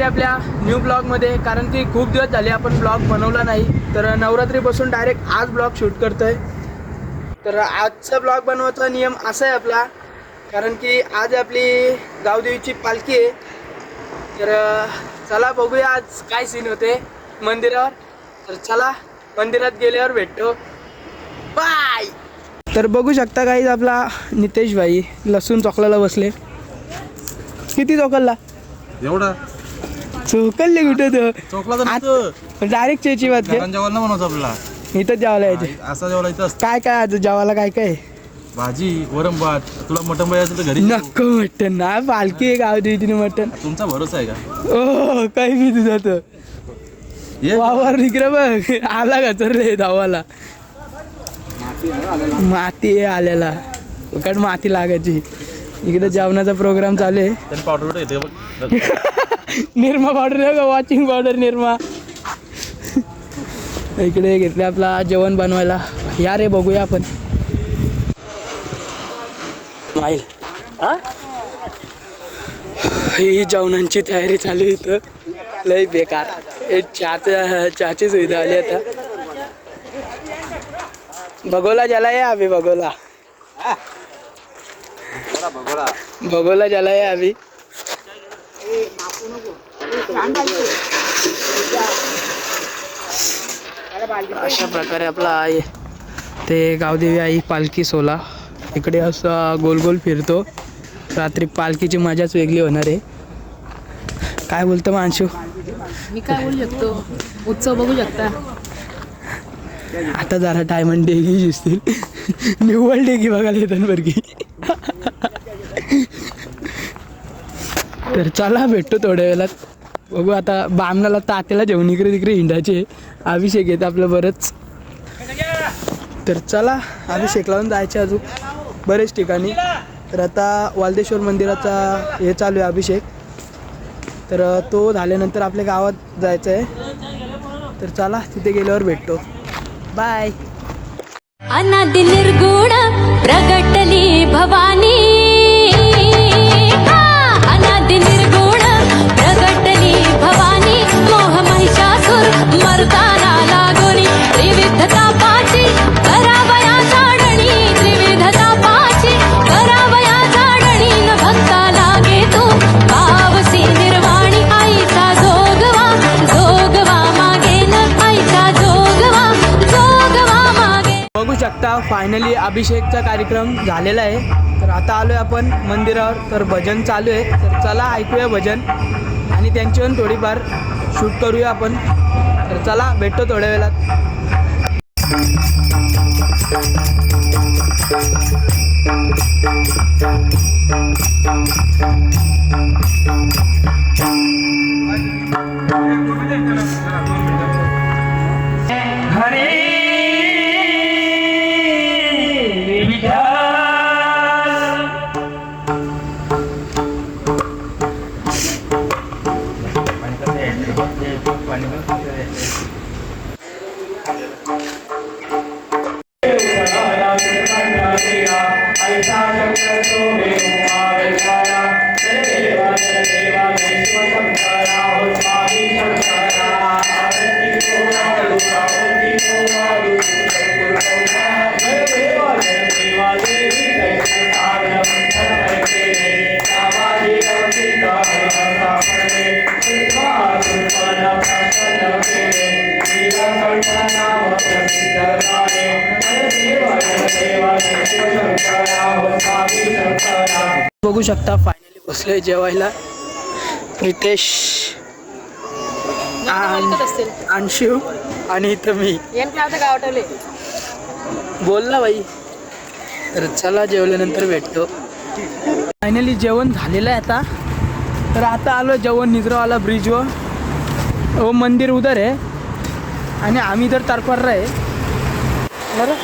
आहे आपल्या न्यू ब्लॉगमध्ये कारण की खूप दिवस झाले आपण ब्लॉग बनवला नाही. तर नवरात्रीपासून डायरेक्ट आज ब्लॉग शूट करतोय. तर आजचा ब्लॉग बनवायचा नियम असा आहे आपला. कारण की आज आपली गावदेवीची पालखी आहे. तर चला बघूया आज काय सीन होते मंदिरावर. तर चला मंदिरात गेल्यावर भेटतो. बाय तर बघू शकता काही आपला नितेश भाई लसूण चॉकलाला बसले. किती चोकलला एवढा? चोकलले कुठे तो? तर. डायरेक्ट चेची बात जेवण बनवतो आपला इथं जेवायला यायचे. असा जेवला इथं. काय काय आज जेवायला काय काय? भाजी वरम भात. तुला मटण पाहिजे तर घरी. नको मटन ना पालखी आहे गाव तिने मटन तुमचा भरोसा आहे का? ओ काही मी तुझा तो? ये. वावर इकडे बघ. आला का तर रे धावाला. माती आहे आलेला फुकट माती लागायची. इकडे जेवणाचा प्रोग्राम चालू आहे. त्यांनी पावडर बिवडर येते बघ. Nirma powder washing powder Nirma. इकडे घेतले आपला जेवण बनवायला. या रे बघूया आपण. माईल ही? जेवणांची तयारी चालू इथं. लय बेकार. हे चहाच्या चहाची सुविधा आली आता. बघोला ज्याला या अभि बघोला बघोला ज्याला या अभि अशा प्रकारे आपला आहे ते गावदेवी आई पालखी सोला इकडे असं गोल गोल फिरतो. रात्री पालखीची मजाच वेगळी होणार आहे. काय बोलतो मानशू? मी काय बोलू शकतो? उत्सव बघू शकता. आता जरा टायमंड डेगी दिसतील. निव्वळ डेगी बघायला येतात बरकी तर चला भेटतो थोड्या वेळात. बघू आता बामणाला तात्याला जेवण इकडे तिकडे हिंडायचे. अभिषेक येत आपलं बरंच. तर चला अभिषेक लावून जायचे अजून बरेच ठिकाणी. तर आता वालदेश्वर मंदिराचा हे चालू आहे अभिषेक. तर तो झाल्यानंतर आपल्या गावात जायचं आहे तर चला तिथे गेल्यावर भेटतो. बाय अनादि निर्गुण प्रगटली भवानी. मर्दाना लागोनी त्रिविधता पाची करावया त्रिविधता पाची करावया न भक्ता लागे तू. पावसी निर्वाणी आईचा जोगवा जोगवा मागे न आईचा जोगवा जोगवा मागे. बघू शकता फायनली अभिषेकचा कार्यक्रम झालेला आहे. तर आता आलोय आपण मंदिरावर. तर भजन चालू आहे. तर चला ऐकूया भजन. आणि त्यांची पण थोडीफार शूट करूया आपण. तर चला भेटतो थोड्या वेळात. बघू शकता फायनली बसलोय जेवायला. प्रितेश आण- अंशू आणि इथं मी. बोल ना बाई. तर चला जेवल्यानंतर भेटतो. फायनली जेवण झालेलं आहे आता. तर आता आलो जेवण निद्रावाला ब्रिजवर हो मंदिर उधर आहे. आणि आम्ही तर तरफर आहे. बरं?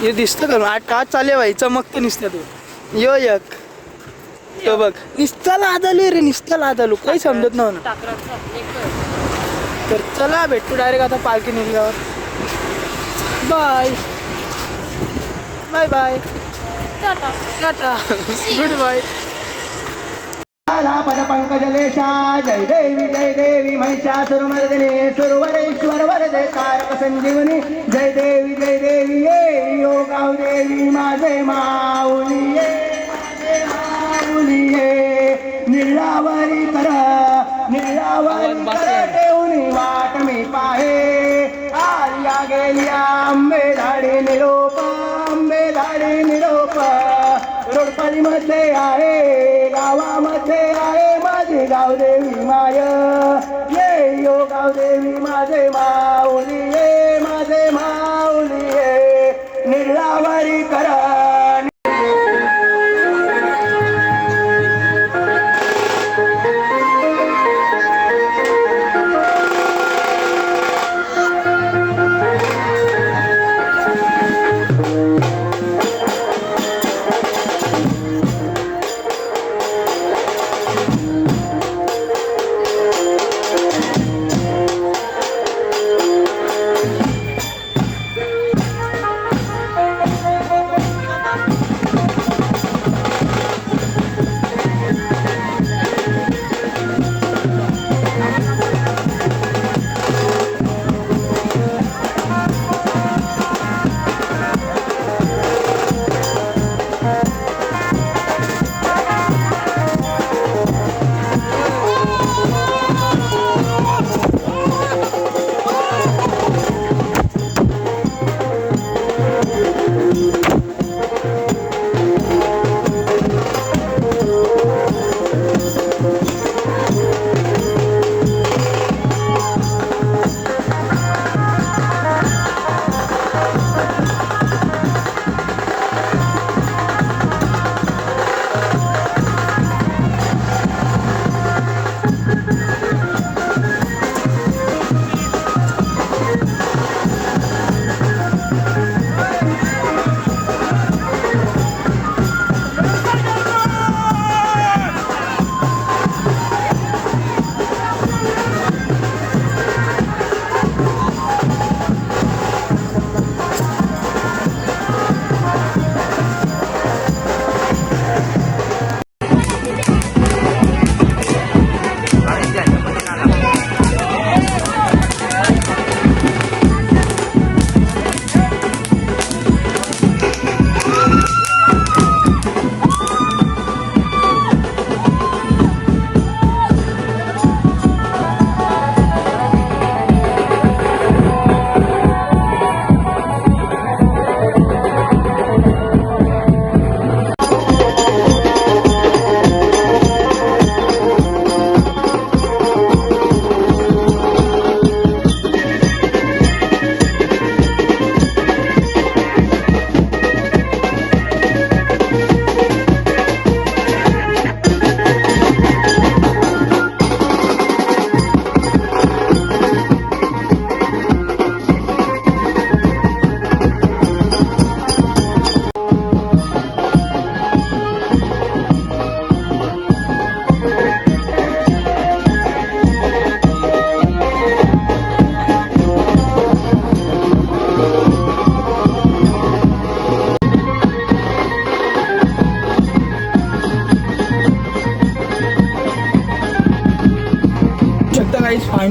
हे दिसतं का? आठ का चाले बाई? चमकतं निसतं तू. यो एक. तो बघ. निस्ताला आदलो रे निस्ताला आदलो काही समजत नव्हतं तर चला भेटू डायरेक्ट आता पालखी निघल्यावर. Bye bye bye tata. Goodbye पद पंकजलेशा जय देवी जय देवी महिषासुरमर्दिनी सुरवरेश्वर वरदे कारक संजीवनी जय देवी जय देवी ये योगाव देवी माझे माऊली ये माझे माऊली ये। निळावरी कर निळावरी कर देऊनी वाट मी पाहे। आर्या गेल्या आंबे झाडे निरोप आंबे झाडे निरोप। रोडपालीमध्ये आहे गावामध्ये आहे माझे गावदेवी माय. ये यो गावदेवी माझे माऊली.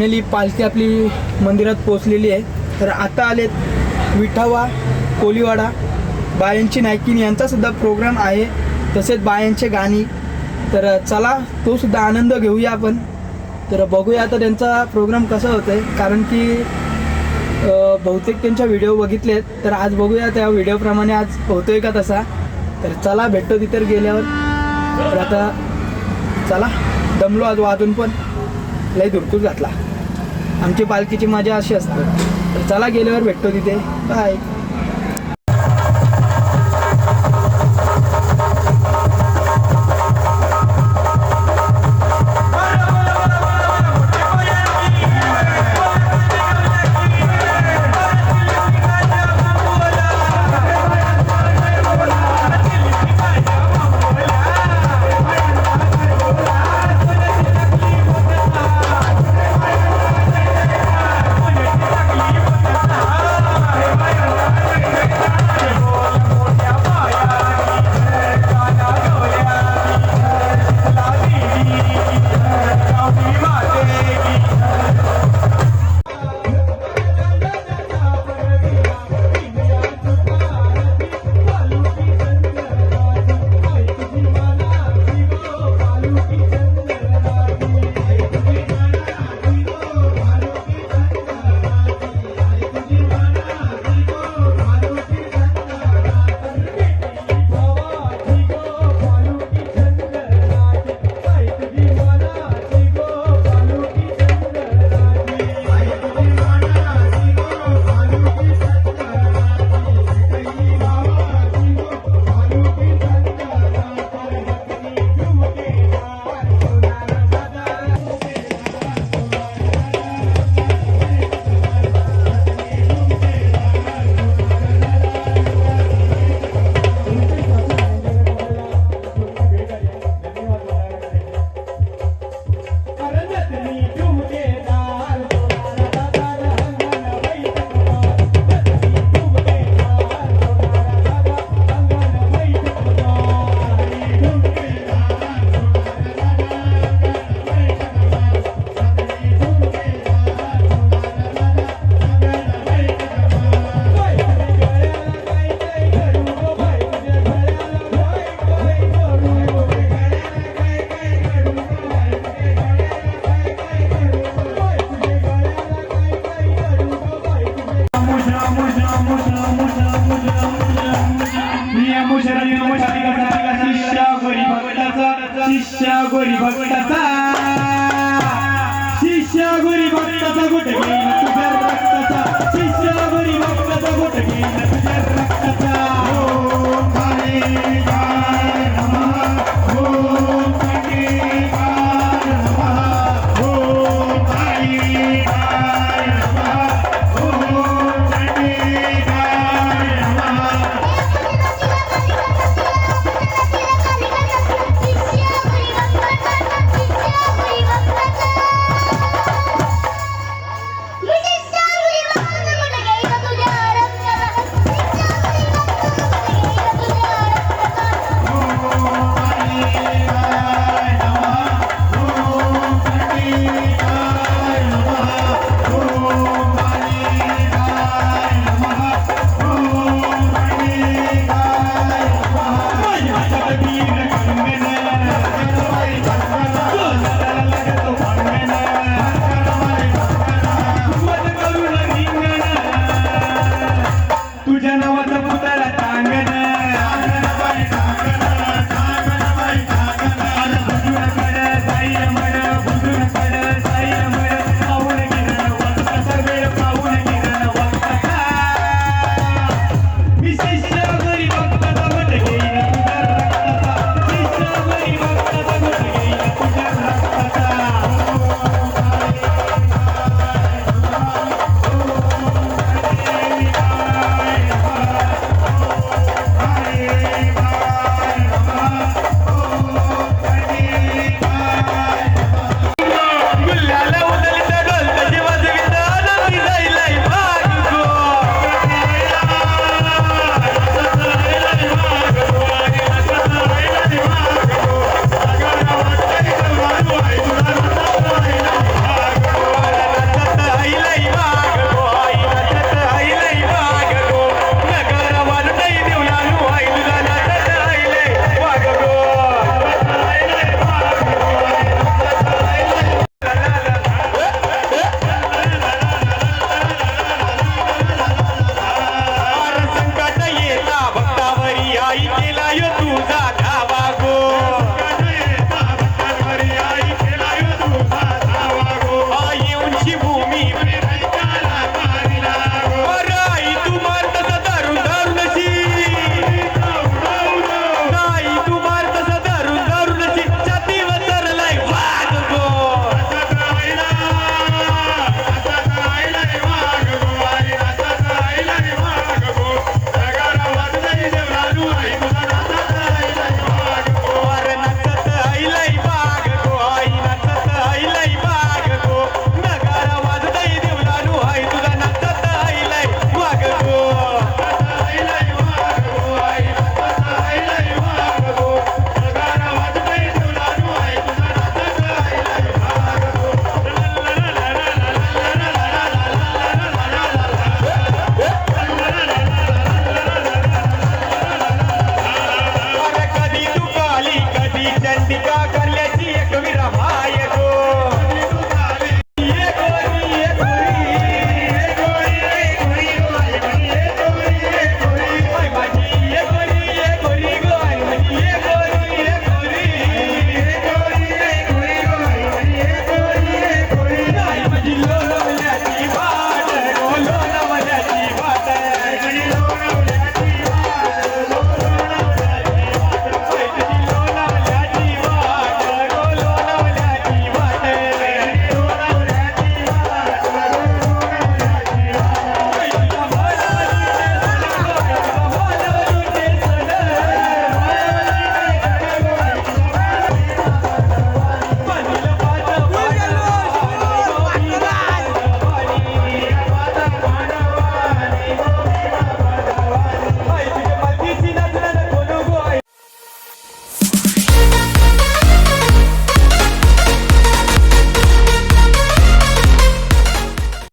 फायनली पालखी आपली मंदिरात पोचलेली आहे. तर आता आलेत विठावा कोलीवाडा बायांची नायकिन यांचा सुद्धा प्रोग्राम आहे. तसेच बायांचे गाणी. तर चला तो सुद्धा आनंद घेऊया आपण. तर बघूया आता त्यांचा प्रोग्राम कसा होत आहे कारण की बहुतेक त्यांच्या व्हिडिओ बघितलेत. तर आज बघूया त्या व्हिडिओप्रमाणे आज होतोय का तसा. तर चला भेटतो तिथे गेल्यावर. तर आता चला दमलो आज वाजून पण. लय धुरकूस घातला. आमची पालखीची मजा अशी असते. तर चला गेल्यावर भेटतो तिथे. बाय